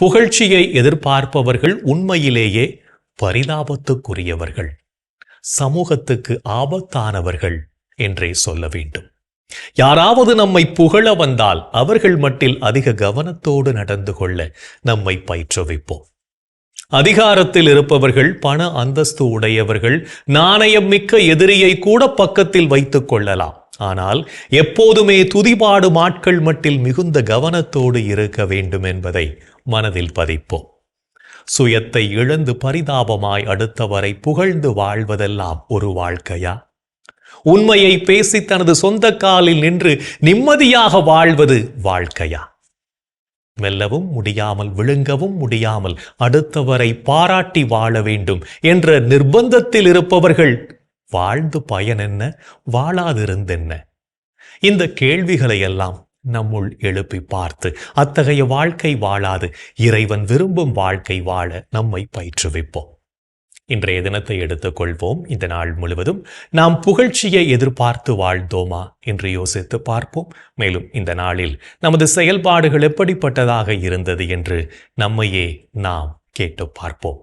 புகழ்ச்சியை எதிர்பார்ப்பவர்கள் உண்மையிலேயே பரிதாபத்துக்குரியவர்கள் சமூகத்துக்கு ஆபத்தானவர்கள் என்றே சொல்ல வேண்டும். யாராவது நம்மை புகழ வந்தால் அவர்கள் மட்டில் அதிக கவனத்தோடு நடந்து கொள்ள நம்மை பயிற்றுவிப்போம். அதிகாரத்தில் இருப்பவர்கள் பண அந்தஸ்து உடையவர்கள் நாணயம் மிக்க எதிரியை கூட பக்கத்தில் வைத்துக் கொள்ளலாம். ஆனால் எப்போதுமே துதிபாடும் ஆட்கள் மட்டில் மிகுந்த கவனத்தோடு இருக்க வேண்டும் என்பதை மனதில் பதிப்போம். சுயத்தை இழந்து பரிதாபமாய் அடுத்தவரை புகழ்ந்து வாழ்வதெல்லாம் ஒரு வாழ்க்கையா? உண்மையை பேசி தனது சொந்த காலில் நின்று நிம்மதியாக வாழ்வது வாழ்க்கையா? மெல்லவும் முடியாமல் விழுங்கவும் முடியாமல் அடுத்தவரை பாராட்டி வாழ வேண்டும் என்ற நிர்பந்தத்தில் இருப்பவர்கள் வாழ்ந்து பயன் என்ன வாழாதிருந்தென்ன? இந்த கேள்விகளை எல்லாம் நம்முள் எழுப்பி பார்த்து அத்தகைய வாழ்க்கை வாழாது இறைவன் விரும்பும் வாழ்க்கை வாழ நம்மை பயிற்றுவிப்போம். இன்றைய தினத்தை எடுத்துக்கொள்வோம். இந்த நாள் முழுவதும் நாம் புகழ்ச்சியை எதிர்பார்த்து வாழ்ந்தோமா என்று யோசித்து பார்ப்போம். மேலும் இந்த நாளில் நமது செயல்பாடுகள் எப்படிப்பட்டதாக இருந்தது என்று நம்மையே நாம் கேட்டு பார்ப்போம்.